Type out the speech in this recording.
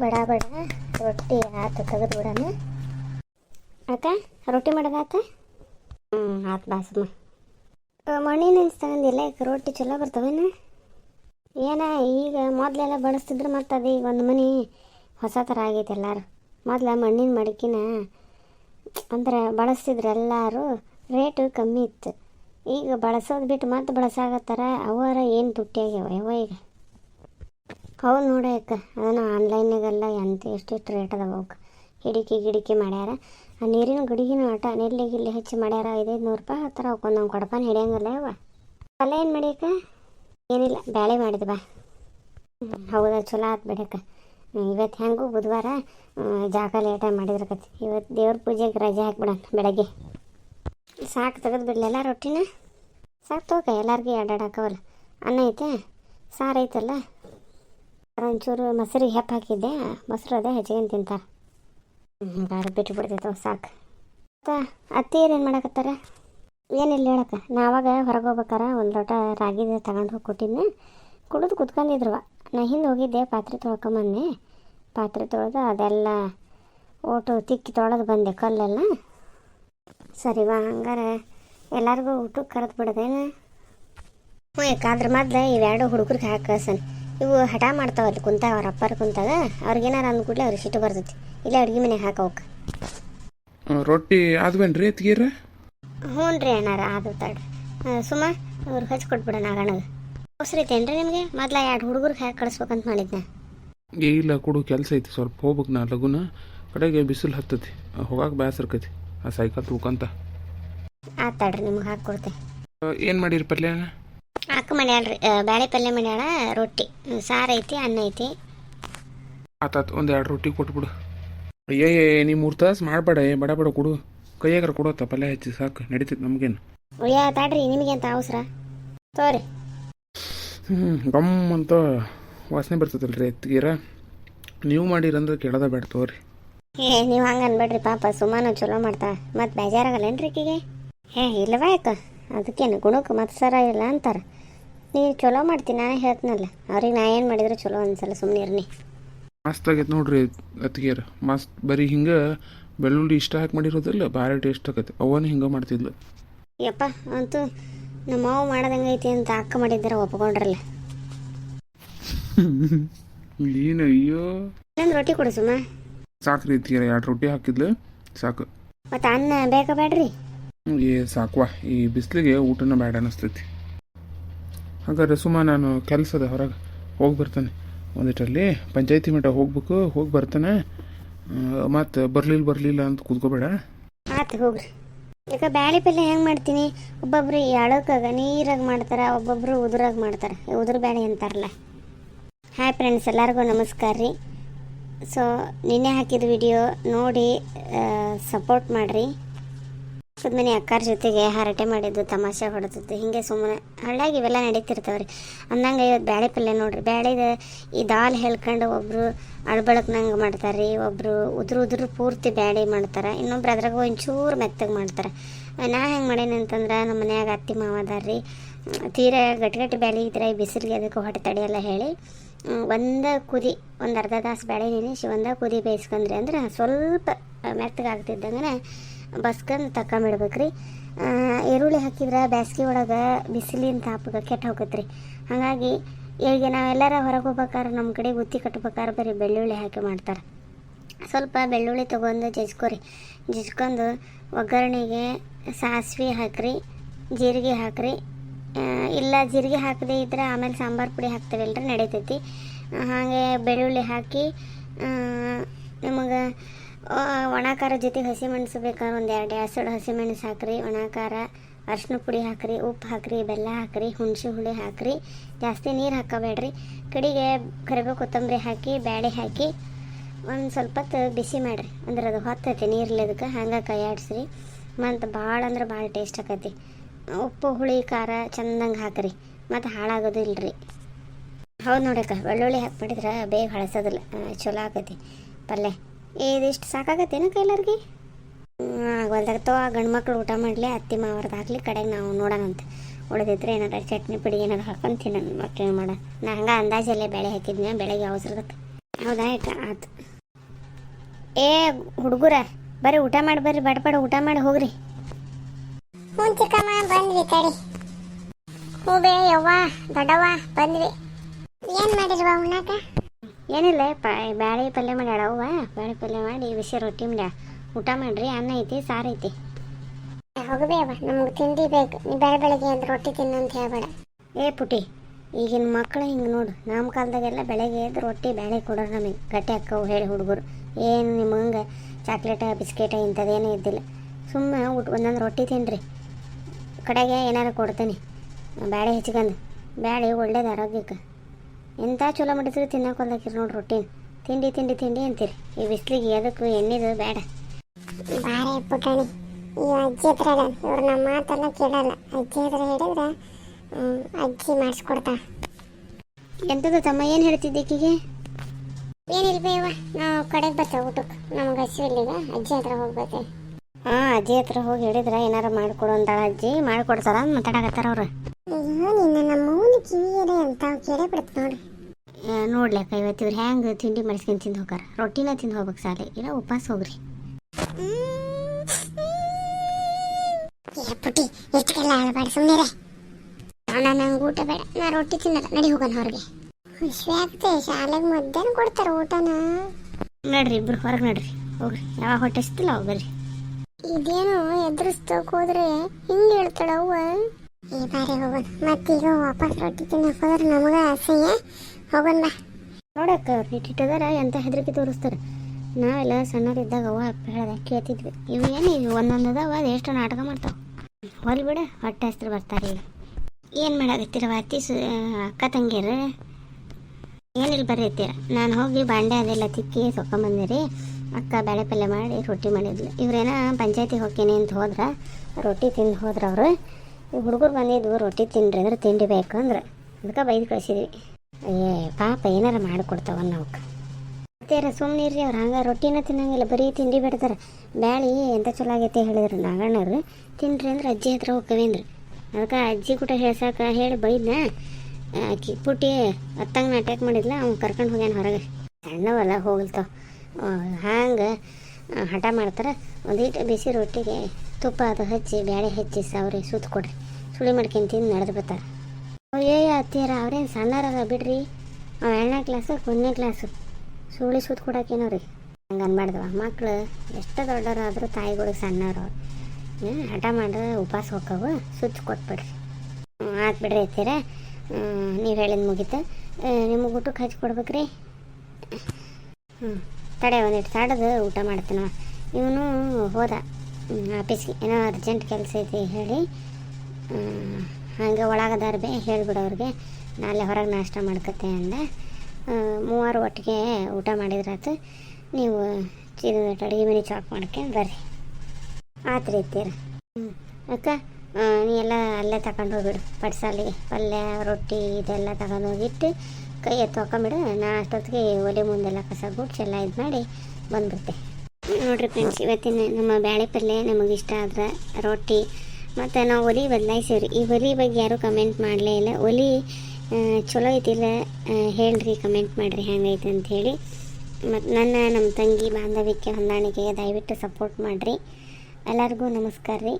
ಬಡ ಬಡ ರೊಟ್ಟಿ ಆತು ತೆಗೆದು ಬಿಡೋಣ. ಅಕ್ಕ ರೊಟ್ಟಿ ಮಾಡೋದಾತ ಹ್ಞೂ ಆತು ಬಾಸಮ್ಮ ಮಣ್ಣಿ ನೆನ್ಸ್ ತಗೊಂಡಿಲ್ಲ ಈಗ ರೊಟ್ಟಿ ಚಲೋ ಬರ್ತಾವೇನ ಏನ? ಈಗ ಮೊದಲೆಲ್ಲ ಬಳಸ್ತಿದ್ರು ಮತ್ತು ಅದು ಈಗ ಒಂದು ಮನೆ ಹೊಸ ಥರ ಆಗೈತೆ ಎಲ್ಲರೂ. ಮೊದಲ ಮಣ್ಣಿನ ಮಡಿಕಿನ ಅಂದ್ರೆ ಬಳಸ್ತಿದ್ರು ಎಲ್ಲರೂ ರೇಟು ಕಮ್ಮಿ ಇತ್ತು. ಈಗ ಬಳಸೋದು ಬಿಟ್ಟು ಮತ್ತೆ ಬಳಸಾಗತ್ತಾರ ಅವರ ಏನು ತುಟ್ಟಿ ಆಗ್ಯಾವ ಯಾವ ಈಗ? ಹೌದು ನೋಡಿ ಅಕ್ಕ ಅದನ್ನು ಆನ್ಲೈನಾಗೆಲ್ಲ ಎಂತ ಎಷ್ಟೆಷ್ಟು ರೇಟ್ ಅದಾವ ಅವಕ್ಕೆ ಹಿಡಿಕಿ ಗಿಡಿಕಿ ಮಾಡ್ಯಾರ. ಆ ನೀರಿನ ಗುಡಿಗಿನ ಆಟ, ನೆಲ್ಲಿ ಗಿಲ್ಲಿ ಹೆಚ್ಚು ಮಾಡ್ಯಾರ ಐದೈದು ನೂರು ರೂಪಾಯಿ ಹತ್ತಾರ ಅವಕ್ಕೊಂದು ನಮ್ಮ ಕೊಡಪಾನ ಹಿಡಿಯಂಗಲ್ಲ ಅವ ಪಲ್ಲ ಏನು ಮಾಡ್ಯಾಕ ಏನಿಲ್ಲ, ಬ್ಯಾಳೆ ಮಾಡಿದೆ ಬಾ. ಹೌದಾ, ಚಲೋ ಆತು ಬಿಡಕ್ಕ ಇವತ್ತು ಹೆಂಗೂ ಬುಧವಾರ ಜಾಗ ಲೇಟಾಗಿ ಮಾಡಿದ್ರಕತಿ ಇವತ್ತು ದೇವ್ರ ಪೂಜೆಗೆ ರಜೆ ಹಾಕ್ಬಿಡೋಣ ಬೆಳಗ್ಗೆ. ಸಾಕು ತೆಗೆದು ಬಿಡಲಿಲ್ಲ ರೊಟ್ಟಿನ? ಸಾಕು ತೋಕ, ಎಲ್ಲರಿಗೂ ಎರಡು ಹಾಕವಲ್ಲ. ಅನ್ನ ಐತೆ? ಸಾರು ಐತಲ್ಲ? ಒಂಚೂರು ಮೊಸರಿಗೆ ಹೆಪ್ಪು ಹಾಕಿದ್ದೆ. ಮೊಸರು ಅದೇ ಹೆಚ್ಚಿಗೆ ತಿಂತಾರೆ ಬೇಡ ಬಿಟ್ಟು ಬಿಡ್ತೈತೆ, ಸಾಕು. ಮತ್ತು ಅತ್ತೆ ಏನು ಮಾಡಕತ್ತಾರೆ? ಏನಿಲ್ಲ ಹೇಳಕ್ಕ. ನಾವಾಗ ಹೊರಗೆ ಹೋಗ್ಬೇಕಾರ, ಒಂದು ಲೋಟ ರಾಗಿದ ತಗೊಂಡು ಹೋಗಿ ಕೊಟ್ಟಿದ್ದೆ ಕುಡಿದು ಕುತ್ಕೊಂಡಿದ್ರು. ನಾ ಹಿಂದೆ ಹೋಗಿದ್ದೆ, ಪಾತ್ರೆ ತೊಳ್ಕೊಂಬಂದೆ ಪಾತ್ರೆ ತೊಳೆದು ಅದೆಲ್ಲ ಓಟು ತಿಕ್ಕಿ ತೊಳೆದು ಬಂದೆ ಕಲ್ಲೆಲ್ಲ. ಸರಿವಾ ಹಂಗಾರೆ ಎಲ್ಲರಿಗೂ ಊಟಕ್ಕೆ ಕರೆದು ಬಿಡೋದೇನು? ಹ್ಞೂ ಯಾಕಾದ್ರೆ ಮೊದ್ಲು ಇವೆರಡು ಹುಡುಗರಿಗೆ ಹಾಕಿ ಕಳ್ಸನ್ ಇವು ಹಠ ಮಾಡ್ತಾವ ಅಲ್ಲಿ ಕುಂತಾಗ ಅವ್ರ ಅಪ್ಪರ ಕುಂತಾಗ ಅವ್ರಿಗೇನಾರು ಅಂದ್ಕೂಡ್ಲೆ ಅವ್ರಿಗೆ ಸಿಟ್ಟು ಬರ್ತೈತಿ. ಇಲ್ಲ ಅಡುಗೆ ಮನೆಗೆ ಹಾಕವಕ್ಕೆ. ಆ, ರೊಟ್ಟಿ ಆದ್ವೇನ್ರಿ ಎತ್ಗೀರ ಹ್ಞೂ ರೀ ಅಣ್ಣಾರ ಅದು ತಡ್ರಿ. ಸುಮ್ಮ ಸುಮ ಅವ್ರಿಗೆ ಹಚ್ಚಿ ಕೊಟ್ಬಿಡೋಣ ಆಗಣಗ ಏನ್ರಿ ನಿಮಗೆ? ಮೊದ್ಲ ಎರಡು ಹುಡುಗರಿಗೆ ಹಾಕಿ ಕಳಿಸ್ಬೇಕಂತ ಮಾಡಿದ್ನ? ಏ ಇಲ್ಲ ಕೊಡು ಕೆಲಸ ಐತಿ ಸ್ವಲ್ಪ ಹೋಗ್ಬೇಕು ನಾ ಲಗುನ. ಕಡೆಗೆ ಬಿಸಿಲು ಹತ್ತತಿ ಹೋಗಕ್ಕೆ ಬ್ಯಾಸರ್ಕತಿ ಆ ಸೈಕಲ್ ತೂಕಂತ. ಆತಾಡ್ರಿ ತಡ್ರಿ ನಿಮ್ಗೆ ಹಾಕಿ ಕೊಡ್ತೆ. ಏನು ಮಾಡಿರಿ ಪಲ್ಯ? ಮಾಡ್ಯಾಳ್ರಿ ರೀ ಬ್ಯಾಳೆ ಪಲ್ಯ ಮಾಡ್ಯಾಳ ರೊಟ್ಟಿ. ಸಾರು ಐತಿ ಅನ್ನ ಐತಿ. ಆತಾತ್ ಒಂದು ಎರಡು ರೊಟ್ಟಿ ಕೊಟ್ಬಿಡು ಅಯ್ಯೇ ನೀ ಮೂರು ತಾಸು ಮಾಡಬೇಡ ಏ ಬಡ ಬಡ ಕೊಡು. ಕೈಯಾಗಾರ ಕೊಡೋತ್ತ ಪಲ್ಯ ಹೆಚ್ಚಿ ಸಾಕು ನಡೀತೈತೆ ನಮಗೇನು. ಅಯ್ಯ ತಾಡ್ರಿ ನಿಮಗೆಂತ ಅವಸರ? ತೋರಿ. ಹ್ಞೂ ಗಮ್ ಅಂತ ವಾಸನೆ ಬರ್ತದಲ್ರಿ ಎತ್ತಿಗೀರ. ನೀವು ಮಾಡಿರಂದ್ರೆ ಕೇಳೋದ ಬೇಡ ತೋರಿ. ಏ ನೀವು ಹಂಗೆ ಅನ್ಬೇಡ್ರಿ ಪಾಪ ಸುಮಾನು ಚಲೋ ಮಾಡ್ತಾ. ಮತ್ತೆ ಬೇಜಾರಾಗಲ್ಲೇನ್ರಿ ಈಕಿಗೆ? ಹೇ ಇಲ್ಲವಾ ಯಾಕ ಅದಕ್ಕೇನು ಗುಣಕ್ಕೆ ಮತ್ತೆ ಸರ ಇಲ್ಲ ಅಂತಾರೆ. ನೀವು ಚಲೋ ಮಾಡ್ತೀನಿ ನಾನೇ ಹೇಳ್ತೀನಲ್ಲ. ಅವ್ರಿಗೆ ನಾ ಏನು ಮಾಡಿದ್ರೆ ಚಲೋ ಅನ್ಸಲ್ಲ ಸುಮ್ಮನೆ ಇರ್ನಿ. ಮಸ್ತ್ ಆಗೈತೆ ನೋಡ್ರಿ ಅತ್ತಿಗೆರ. ಮಸ್ತ್ ಬರೀ ಹಿಂಗೆ ಬೆಳ್ಳುಳ್ಳಿ ಇಷ್ಟ ಹಾಕಿ ಮಾಡಿರೋದಿಲ್ಲ ಭಾರಿ ಟೇಸ್ಟ್ ಆಗುತ್ತೆ. ಅವನು ಹಿಂಗೆ ಮಾಡ್ತಿದ್ಲು. ಯಪ್ಪ ಅಂತೂ ನಮ್ಮ ಮಾವು ಮಾಡೋದಂಗೈತಿ ಅಂತ ಅಕ್ಕ ಮಾಡಿದ್ದಾರೆ ಒಪ್ಕೊಂಡ್ರಲ್ಲ. ಏನು ಅಯ್ಯೋ. ಇನ್ನೊಂದು ರೊಟ್ಟಿ ಕೊಡು ಸುಮ್ಮ ಸಾಕ್ರಿ ಅತ್ತಿಗೆರ ಎರಡು ರೊಟ್ಟಿ ಹಾಕಿದ್ಲು ಸಾಕು. ಮತ್ತು ಅನ್ನ ಬೇಕಾ ಬೇಡ್ರಿ ಏ ಸಾಕ್ವಾ. ಈ ಬಿಸಿಲಿಗೆ ಊಟನ ಬೇಡ ಅನಿಸ್ತೈತಿ. ಹಾಗಾದ್ರೆ ಸುಮ್ಮ ನಾನು ಕೆಲಸದ ಹೊರಗೆ ಹೋಗಿ ಬರ್ತಾನೆ. ಒಂದಿಟ್ಟಲ್ಲಿ ಪಂಚಾಯತಿ ಮಠ ಹೋಗ್ಬೇಕು, ಹೋಗಿ ಬರ್ತಾನೆ. ಮತ್ತು ಬರಲಿಲ್ಲ ಬರಲಿಲ್ಲ ಅಂತ ಕೂತ್ಕೋಬೇಡ. ಆತು ಹೋಗ್ರಿ ಈಗ ಬ್ಯಾಳಿ ಪಲ್ಯ ಹೆಂಗೆ ಮಾಡ್ತೀನಿ? ಒಬ್ಬೊಬ್ರು ಎಳಕಾಗ ನೀರಾಗಿ ಮಾಡ್ತಾರೆ, ಒಬ್ಬೊಬ್ರು ಉದುರಾಗ ಮಾಡ್ತಾರೆ. ಉದುರು ಬ್ಯಾಳಿ ಅಂತಾರಲ್ಲ. ಹಾಯ್ ಫ್ರೆಂಡ್ಸ್ ಎಲ್ಲರಿಗೂ ನಮಸ್ಕಾರ ರೀ. ಸೊ ನಿನ್ನೆ ಹಾಕಿದ ವಿಡಿಯೋ ನೋಡಿ ಸಪೋರ್ಟ್ ಮಾಡಿರಿ. ಮನೆ ಅಕ್ಕಾರ ಜೊತೆಗೆ ಹರಟೆ ಮಾಡಿದ್ದು, ತಮಾಷೆ ಹೊಡೆದದ್ದು, ಹಿಂಗೆ ಸುಮ್ಮನೆ ಹಳ್ಳಾಗಿ ಇವೆಲ್ಲ ನಡೀತಿರ್ತಾವೆ ರೀ ಅಂದಂಗೆ ಇವತ್ತು ಬ್ಯಾಳೆ ಪಲ್ಯ ನೋಡ್ರಿ, ಬ್ಯಾಳೆದ ಈ ದಾಲ್ ಹೇಳ್ಕೊಂಡು ಒಬ್ಬರು ಅಳ್ಬಳಕ್ನಂಗೆ ಮಾಡ್ತಾರೆ ರೀ ಒಬ್ಬರು ಉದುರು ಉದುರು ಪೂರ್ತಿ ಬ್ಯಾಳೆ ಮಾಡ್ತಾರೆ, ಇನ್ನೊಬ್ರು ಅದ್ರಾಗ ಒಂಚೂರು ಮೆತ್ತಗೆ ಮಾಡ್ತಾರೆ. ನಾ ಹೆಂಗೆ ಮಾಡೇನಿ ಅಂತಂದ್ರೆ, ನಮ್ಮ ಮನ್ಯಾಗ ಅತ್ತಿ ಮಾವ ರೀ ತೀರಾ ಗಟ್ಟಿ ಬ್ಯಾಳೆ ಇದ್ರೆ ಈ ಬಿಸಿಲಿಗೆ ಅದಕ್ಕೆ ಹೊಟ್ಟೆ ತಡೆಯಲ್ಲ ಹೇಳಿ ಒಂದು ಕುದಿ, ಒಂದು ಅರ್ಧ ತಾಸು ಬ್ಯಾಳೆ ನೆನೆಸಿ ಒಂದು ಕುದಿ ಬೇಯಿಸ್ಕೊಂಡ್ರಿ ಅಂದ್ರೆ ಸ್ವಲ್ಪ ಮೆತ್ತಗೆ ಆಗ್ತಿದ್ದಂಗೆ ಬಸ್ಕಂದು ತಕೊಂಬಿಡ್ಬೇಕು ರೀ ಈರುಳ್ಳಿ ಹಾಕಿದ್ರೆ ಬ್ಯಾಸ್ಗೆ ಒಳಗೆ ಬಿಸಿಲಿನ ತಾಪಗೆ ಕೆಟ್ಟ ಹೋಗತ್ತೆ ರೀ ಹಾಗಾಗಿ ಈಗ ನಾವೆಲ್ಲರ ಹೊರಗೆ ಹೋಗ್ಬೇಕಾದ್ರೆ ನಮ್ಮ ಕಡೆ ಗುತ್ತಿ ಕಟ್ಬೇಕಾದ್ರೆ ಬರೀ ಬೆಳ್ಳುಳ್ಳಿ ಹಾಕಿ ಮಾಡ್ತಾರೆ. ಸ್ವಲ್ಪ ಬೆಳ್ಳುಳ್ಳಿ ತೊಗೊಂಡು ಜಜ್ಕೊರಿ. ಜಜ್ಕೊಂಡು ಒಗ್ಗರಣೆಗೆ ಸಾಸಿವೆ ಹಾಕ್ರಿ, ಜೀರಿಗೆ ಹಾಕ್ರಿ. ಇಲ್ಲ ಜೀರಿಗೆ ಹಾಕದೇ ಇದ್ರೆ ಆಮೇಲೆ ಸಾಂಬಾರು ಪುಡಿ ಹಾಕ್ತೇವಲ್ರಿ, ನಡೀತೈತಿ. ಹಾಗೆ ಬೆಳ್ಳುಳ್ಳಿ ಹಾಕಿ ನಿಮಗೆ ಒಣ ಖಾರ ಜೊತೆಗೆ ಹಸಿಮೆಣಸು ಬೇಕಾದ್ರೆ ಒಂದು ಎರಡು ಎರಡು ಹಸಿಮೆಣಸು ಹಾಕ್ರಿ ಒಣ ಖಾರ ಅರ್ಶಿನ ಪುಡಿ ಹಾಕ್ರಿ, ಉಪ್ಪು ಹಾಕ್ರಿ, ಬೆಲ್ಲ ಹಾಕ್ರಿ, ಹುಣಸೆ ಹುಳಿ ಹಾಕ್ರಿ. ಜಾಸ್ತಿ ನೀರು ಹಾಕೋಬೇಡ್ರಿ. ಕಡೆಗೆ ಕರಿಬೇವು ಕೊತ್ತಂಬರಿ ಹಾಕಿ ಬೇಳೆ ಹಾಕಿ ಒಂದು ಸ್ವಲ್ಪ ಬಿಸಿ ಮಾಡಿರಿ. ಅಂದ್ರೆ ಅದು ಹೊತ್ತೈತಿ ನೀರ್ಲಿದಕ್ಕೆ ಹಂಗೆ ಆಡಿಸ್ರಿ ಮತ್ತು ಭಾಳ ಅಂದ್ರೆ ಭಾಳ ಟೇಸ್ಟ್ ಆಕೈತಿ. ಉಪ್ಪು, ಹುಳಿ, ಖಾರ ಚಂದಂಗೆ ಹಾಕ್ರಿ. ಮತ್ತು ಹಾಳಾಗೋದು ಇಲ್ರಿ ಹೌದು ನೋಡಕ್ಕ, ಬೆಳ್ಳುಳ್ಳಿ ಹಾಕ್ಬಿಟ್ಟಿದ್ರೆ ಬೇಗ ಹಳಸೋದಿಲ್ಲ, ಚಲೋ ಆಕೈತಿ. ಪಲ್ಯ ಇದಿಷ್ಟು ಸಾಕಾಗತ್ತೇನು ಕೈಲರ್ಗೆ ಹೊಲ್ದಾಗ ತೋ ಗಂಡು ಮಕ್ಳು ಊಟ ಮಾಡಲಿ, ಅತ್ತಿ ಮಾವ್ರದ್ದು ಹಾಕ್ಲಿ, ಕಡೆಗೆ ನಾವು ನೋಡೋಣಂತ. ಉಳಿದಿದ್ರೆ ಏನಾರ ಚಟ್ನಿ ಪುಡಿ ಏನಾರು ಹಾಕೊಂಡು ತಿನ್ನೋಣ ಮಕ್ಕಳು ಮಾಡ. ನಾ ಹಂಗೆ ಅಂದಾಜಲ್ಲೇ ಬೆಳೆ ಹಾಕಿದ್ನ ಬೆಳೆಗೆ ಅವಸರದಕ್ಕೆ ಹೌದಾ ಆಯ್ತು ಆತು. ಏ, ಹುಡುಗರ, ಬರ್ರಿ ಊಟ ಮಾಡಿ, ಬರ್ರಿ, ಬಡ ಬಡ, ಊಟ ಮಾಡಿ, ಹೋಗ್ರಿ. ಹ್ಞೂ ಬಂದ್ವಿ ತಡಿ ಹ್ಞೂ ಬೇ, ಯವ್ವ, ದೊಡ್ಡವ್ವ, ಬಂದ್ವಿ. ಏನು ಮಾಡಿರುವ ಉಣ್ಣಾಕ? ಏನಿಲ್ಲ ಪ ಬ್ಯಾಳೆ ಪಲ್ಯ ಮಾಡ್ಯಾಳ ಅವ್ವ. ಬ್ಯಾಳೆ ಪಲ್ಯ ಮಾಡಿ ಬಿಸಿ ರೊಟ್ಟಿ ಮಾಡ್ಯಾ ಊಟ ಮಾಡ್ರಿ ಅನ್ನ ಐತಿ ಸಾರು ಐತಿ. ಹೋಗಬೇ ಅವ್ವ ನಮ್ಗೆ ತಿಂಡಿ ಬೇಕು. ನೀ ಬೆಳೆ ಬೆಳಗ್ಗೆ ಎದ್ದು ರೊಟ್ಟಿ ತಿನ್ನು ಅಂತ ಹೇಳ್ಬೇಡ. ಏ ಪುಟಿ ಈಗಿನ ಮಕ್ಕಳು ಹಿಂಗೆ ನೋಡು. ನಮ್ಮ ಕಾಲದಾಗೆಲ್ಲ ಬೆಳಗ್ಗೆ ಎದ್ದು ರೊಟ್ಟಿ ಬೇಳೆ ಕೊಡೋರು ನಮಗೆ. ಗಟ್ಟಿ ಅಕ್ಕವು ಹೇಳಿ ಹುಡುಗರು. ಏನು ನಿಮ್ಮಂಗೆ ಚಾಕ್ಲೇಟ ಬಿಸ್ಕೆಟ ಇಂಥದ್ದೇನೂ ಇದ್ದಿಲ್ಲ. ಸುಮ್ಮನೆ ಊಟ ಒಂದೊಂದು ರೊಟ್ಟಿ ತಿನ್ನಿರಿ ಕಡೆಗೆ ಏನಾರು ಕೊಡ್ತೀನಿ. ಬೇಳೆ ಹೆಚ್ಚಿಗಂದು. ಬೇಳೆ ಒಳ್ಳೇದು ಆರೋಗ್ಯಕ್ಕೆ. ಎಂಥ ಚಲೋ ಮಾಡಿದ್ರು ತಿನ್ನಕ್ಕೆ ಹೊಲ್ದಾಕಿರಿ ನೋಡಿ ರೊಟ್ಟಿನ. ತಿಂಡಿ ತಿಂಡಿ ತಿಂಡಿ ಅಂತೀರಿ. ಈ ಬಿಸ್ಲಿಗೆ ಅದಕ್ಕೂ ಎಣ್ಣೆದು ಬೇಡ. ಬಾರೆ ಪುಟಾಣಿ ಈ ಅಜ್ಜಿ ಹತ್ರ ಇವ್ರು ನಮ್ಮ ಮಾತೆಲ್ಲ ಕೇಳಲ್ಲ. ಅಜ್ಜಿ ಹತ್ರ ಹೇಳಿದ್ರೆ ಅಜ್ಜಿ ಮಾಡಿಸ್ಕೊಡ್ತಾ. ಎಂಥದ್ದು ತಮ್ಮ ಏನು ಹೇಳ್ತಿದ್ದೆ ಈಕಿಗೆ? ಏನಿಲ್ಲ ಬೇವ ನಾವು ಕಡೆಗೆ ಬರ್ತೇವೆ ಊಟಕ್ಕೆ. ನಮಗೆ ಹಸಿವು ಇಲ್ಲಿಗ ಅಜ್ಜಿ ಹತ್ರ ಹೋಗ್ಬೇಕು ಹಾಂ ಅಜ್ಜಿ ಹತ್ರ ಹೋಗಿ ಹೇಳಿದ್ರೆ ಏನಾರು ಮಾಡಿಕೊಡು ಅಂತಾಳ ಅಜ್ಜಿ. ಮಾಡಿಕೊಡ್ತಾರ ಮಾತಾಡಕತ್ತಾರ ಅವ್ರು. ಕಿವಿಯದೆ ಅಂತ ಕೇಳೇ ಬಿಡುತ್ತೆ ನೋಡಿ. ನೋಡ್ಲಕ್ಕ ಇವತ್ತು ಇವ್ರು ಹೆಂಗೆ ತಿಂಡಿ ಮಾಡಿಸ್ಕೊಂಡು ತಿಂದು ಹೋಗಾರ? ರೊಟ್ಟಿನ ತಿಂದು ಹೋಗ್ಬೇಕು ಸಾಲೆ. ಇಲ್ಲ ಉಪವಾಸ ಹೋಗ್ರಿ. ಏ ಪುಟಿ ಎಷ್ಟಕ್ಕೆಲ್ಲ ಅಳಬಾಡ ಸುಮ್ಮನೆ ಅಣ್ಣ ನಂಗೆ ಊಟ ಬೇಡ. ನಾ ರೊಟ್ಟಿ ತಿನ್ನಲ್ಲ. ನಡಿ ಹೋಗೋಣ ಹೊರಗೆ. ಖುಷಿ ಆಗ್ತದೆ ಶಾಲೆಗೆ ಮಧ್ಯಾಹ್ನ ಕೊಡ್ತಾರೆ ಊಟನ. ನಡ್ರಿ ಇಬ್ರು ಹೊರಗೆ ನಡ್ರಿ. ಹೋಗ್ರಿ. ಯಾವಾಗ ಹೊಟ್ಟೆ ಹಸ್ತಿಲ್ಲ ಹೋಗ್ರಿ ಇದೇನು ಎದುರಿಸ್ತೋಕ್ ಹೋದ್ರೆ ಹಿಂಗೆ ಹೇಳ್ತಾಳ ಅವ್ವ ಈ ಬಾರಿ ವಾಪಸ್ ರೊಟ್ಟಿ ತಿನ್ನಕ್ ಹೋದ್ರೆ ನಮಗ ಹೋಗೋಣ ಬಾ. ನೋಡಕ್ಕ ಇಟ್ಟಿಟ್ಟದಾರ ಎಂತ ಹೆದರಿಕೆ ತೋರಿಸ್ತಾರೆ. ನಾವೆಲ್ಲ ಸಣ್ಣರಿದ್ದಾಗ ಅವ್ವ, ಅಪ್ಪ ಹೇಳ್ದೆ, ಕೇಳ್ತಿದ್ವಿ. ಇವು ಏನು ಇವು ಒಂದೊಂದು ಅದಾವ, ಅದು ಎಷ್ಟು ನಾಟಕ ಮಾಡ್ತಾವೆ. ಹೊಲ್ ಬಿಡ, ಹೊಟ್ಟೆ ಹಸ್ರು ಬರ್ತಾರೆ ಈಗ ಏನು ಮಾಡಾಕತ್ತೀರವ ಅತ್ತಿ ಸು ಅಕ್ಕ ತಂಗಿಯರು? ಏನಿಲ್ಲ ಬರೀತೀರ ನಾನು ಹೋಗಿ ಬಾಂಡೆ ಅದೆಲ್ಲ ತಿಕ್ಕಿ ತೊಗೊಂಬಂದಿರಿ ಅಕ್ಕ ಬೇಳೆ ಪಲ್ಯ ಮಾಡಿ ರೊಟ್ಟಿ ಮಾಡಿದ್ಲು. ಇವ್ರೇನ ಪಂಚಾಯತಿಗೆ ಹೋಗ್ತೀನಿ ಅಂತ ಹೋದ್ರ, ರೊಟ್ಟಿ ತಿಂದು ಹೋದ್ರ ಅವರು. ಹುಡುಗರು ಬಂದಿದ್ವು ರೊಟ್ಟಿ ತಿನ್ರಿ ಅಂದ್ರೆ ತಿಂಡಿ ಬೇಕು ಅಂದ್ರೆ. ಅದಕ್ಕೆ ಬೈದು ಕಳಿಸಿದ್ವಿ. ಏ, ಪಾಪ ಏನಾರ ಮಾಡಿಕೊಡ್ತಾವ ನಾವು ಮತ್ತೇರ ಸುಮ್ಮನೆ ಇರ್ರಿ ಅವ್ರು ಹಂಗೆ ರೊಟ್ಟಿನ ತಿನ್ನಂಗಿಲ್ಲ, ಬರೀ ತಿಂಡಿ ಬಿಡ್ತಾರೆ. ಬ್ಯಾಳಿ ಎಂತ ಚಲೋ ಆಗೈತೆ ಹೇಳಿದ್ರು ನಾಗಣ್ಣವ್ರು. ತಿನ್ರಿ ಅಂದ್ರೆ ಅಜ್ಜಿ ಹತ್ರ ಹೋಗ್ಕವೇಂದ್ರಿ ಅದಕ್ಕೆ ಅಜ್ಜಿ ಕೂಟ ಹೇಳ್ಸಾಕ ಹೇಳಿ ಬೈದ್ನ. ಆಕಿ ಪುಟ್ಟಿ ಅತ್ತಂಗೆ ಅಟ್ಯಾಕ್ ಮಾಡಿದ್ಲ, ಅವ್ನು ಕರ್ಕೊಂಡು ಹೋಗ್ಯಾನ ಹೊರಗೆ. ಸಣ್ಣವಲ್ಲ ಹೋಗ್ಲ್ತಾವ ಹಂಗೆ ಹಠ ಮಾಡ್ತಾರೆ. ಒಂದಿಟ್ಟು ಬಿಸಿ ರೊಟ್ಟಿಗೆ ತುಪ್ಪ ಅದು ಹಚ್ಚಿ, ಬ್ಯಾಳೆ ಹಚ್ಚಿ, ಸವ್ರಿ ಸುತ್ತ ಕೊಡ್ರಿ ಸುಳಿ ಮಾಡ್ಕೊಂಡು ತಿಂದು ನಡೆದು ಬರ್ತಾರೆ ಅಯ್ಯೋ ಅತ್ತಿಯರ, ಅವ್ರೇನು ಸಣ್ಣಾರಲ್ಲ ಬಿಡ್ರಿ. ಅವ ಎರಡನೇ ಕ್ಲಾಸು ಒಂದನೇ ಕ್ಲಾಸು ಸುಳಿ ಸುತ್ತ ಕೊಡಕ್ಕೇನವ್ರಿ ಹಂಗೆ ಅನ್ಬಾರ್ದವ ಮಕ್ಕಳು ಎಷ್ಟು ದೊಡ್ಡವರಾದರೂ ತಾಯಿಗಳಿಗೆ ಸಣ್ಣವ್ರು. ಹಠ ಮಾಡಿದ್ರೆ ಉಪವಾಸ ಹೋಗವು ಸುತ್ತ ಕೊಟ್ಬಿಡ್ರಿ ಆತು ಬಿಡ್ರಿ ಐತೀರ ನೀವು ಹೇಳಿದ ಮುಗೀತು. ನಿಮಗೆ ಊಟಕ್ಕೆ ಹಚ್ಚಿ ಕೊಡ್ಬೇಕ್ರಿ? ಹ್ಞೂ ತಡೆ ಒಂದಿಟ್ಟು ತಡೆದು ಊಟ ಮಾಡ್ತೀನವ. ಇವನು ಹೋದ. ಆಫೀಸ್ಗೆ. ಏನೋ ಅರ್ಜೆಂಟ್ ಕೆಲಸ ಐತಿ ಹೇಳಿ. ಹಂಗೆ ಒಳಗದಾರ ಬೇ ಅವ್ರಿಗೆ ನಾಳೆ ಹೊರಗೆ ನಾಷ್ಟ ಮಾಡ್ಕತ್ತೆ ಅಂದ. ಮೂವರು ಒಟ್ಟಿಗೆ ಊಟ ಮಾಡಿದ್ರಾತು ನೀವು ಇದು ಅಡುಗೆ ಮನೆ ಚಾಕ್ ಮಾಡ್ಕೊಂಡು ಬರ್ರಿ. ಆತು ಇರ್ತೀರ ಅಕ್ಕ ನೀ ಎಲ್ಲ ಅಲ್ಲೇ ತಗೊಂಡು ಹೋಗ್ಬಿಡು. ಪಡ್ಸಾಲಿಗೆ ಪಲ್ಯ, ರೊಟ್ಟಿ ಇದೆಲ್ಲ ತಗೊಂಡು ಹೋಗಿಟ್ಟು ಕೈ ಎತ್ತು ಹಾಕೊಂಬಿಡು ನಾ ಅಷ್ಟೊತ್ತಿಗೆ ಒಲೆ ಮುಂದೆಲ್ಲ ಕಸ ಗುಡ್ಸಿ ಎಲ್ಲ ಇದು ಮಾಡಿ ಬಂದ್ಬಿಡ್ತೆ. ನೋಡ್ರಿ ಫ್ರೆಂಡ್ಸ್ ಇವತ್ತಿನ ನಮ್ಮ ಬ್ಯಾಳೆ ಪಲ್ಯ ನಮಗಿಷ್ಟ ಆದ್ರೆ ರೊಟ್ಟಿ ಮತ್ತು ನಾವು ಒಲಿ ಬದಲಾಯಿಸೀವ್ರಿ ಈ ಒಲಿ ಬಗ್ಗೆ ಯಾರೂ ಕಮೆಂಟ್ ಮಾಡಲೇ ಇಲ್ಲ. ಒಲಿ ಚಲೋ ಐತಿಲ್ಲ ಹೇಳ್ರಿ ಕಮೆಂಟ್ ಮಾಡಿರಿ ಹೆಂಗೈತೆ ಅಂಥೇಳಿ ಮತ್ತು ನನ್ನ ನಮ್ಮ ತಂಗಿ ಬಾಂಧವ್ಯಕ್ಕೆ ಹೊಂದಾಣಿಕೆಗೆ ದಯವಿಟ್ಟು ಸಪೋರ್ಟ್ ಮಾಡಿರಿ. ಎಲ್ಲರಿಗೂ ನಮಸ್ಕಾರ ರೀ.